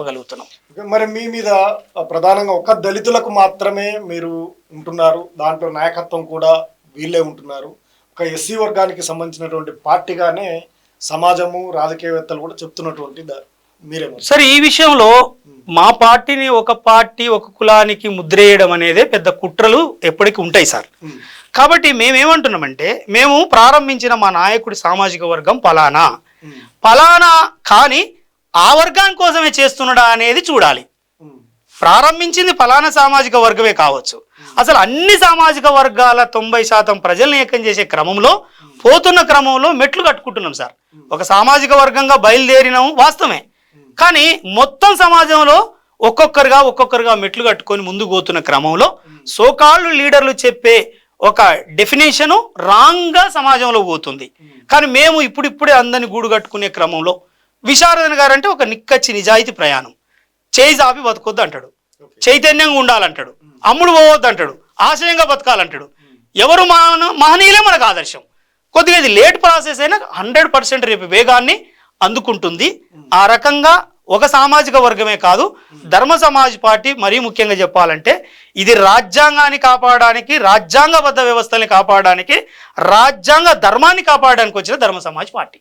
చెప్పగలుగుతున్నాం. మరి మీ మీద ప్రధానంగా ఒక దళితులకు మాత్రమే మీరు ఉంటున్నారు దాంట్లో నాయకత్వం కూడా వీళ్ళే ఉంటున్నారు. ఒక ఎస్సీ వర్గానికి సంబంధించినటువంటి పార్టీగానే సమాజము రాజకీయవేత్తలు కూడా చెప్తున్నటువంటి మీరేమో సరే ఈ విషయంలో మా పార్టీని ఒక పార్టీ ఒక కులానికి ముద్రేయడం అనేదే పెద్ద కుట్రలు ఎప్పటికీ ఉంటాయి సార్. కాబట్టి మేమేమంటున్నామంటే మేము ప్రారంభించిన మా నాయకుడి సామాజిక వర్గం పలానా. పలానా కానీ ఆ వర్గాని కోసమే చేస్తున్నాడా అనేది చూడాలి. ప్రారంభించింది ఫలానా సామాజిక వర్గమే కావచ్చు. అసలు అన్ని సామాజిక వర్గాల తొంభై శాతం ప్రజల్ని ఏకం చేసే క్రమంలో పోతున్న క్రమంలో మెట్లు కట్టుకుంటున్నాం సార్. ఒక సామాజిక వర్గంగా బయలుదేరినాం వాస్తవమే. కానీ మొత్తం సమాజంలో ఒక్కొక్కరుగా ఒక్కొక్కరుగా మెట్లు కట్టుకొని ముందుకు పోతున్న క్రమంలో సోకాళ్ళు లీడర్లు చెప్పే ఒక డెఫినేషను రాంగ్గా సమాజంలో పోతుంది. కానీ మేము ఇప్పుడిప్పుడే అందరిని గూడు కట్టుకునే క్రమంలో విశారదన్ గారు అంటే ఒక నిక్కచ్చి నిజాయితీ ప్రయాణం. చేయి జాపి బతకొద్దు అంటాడు. చైతన్యంగా ఉండాలంటాడు. అమ్ముడు పోవద్దు అంటాడు ఆశయంగా బతకాలంటాడు. ఎవరు మాన మహనీయులే మనకు ఆదర్శం. కొద్దిగా ఇది లేట్ ప్రాసెస్ అయినా హండ్రెడ్ పర్సెంట్ రేపు వేగాన్ని అందుకుంటుంది. ఆ రకంగా ఒక సామాజిక వర్గమే కాదు ధర్మ సమాజ్ పార్టీ మరీ ముఖ్యంగా చెప్పాలంటే ఇది రాజ్యాంగాన్ని కాపాడడానికి రాజ్యాంగబద్ధ వ్యవస్థల్ని కాపాడడానికి రాజ్యాంగ ధర్మాన్ని కాపాడడానికి వచ్చిన ధర్మ సమాజ్ పార్టీ.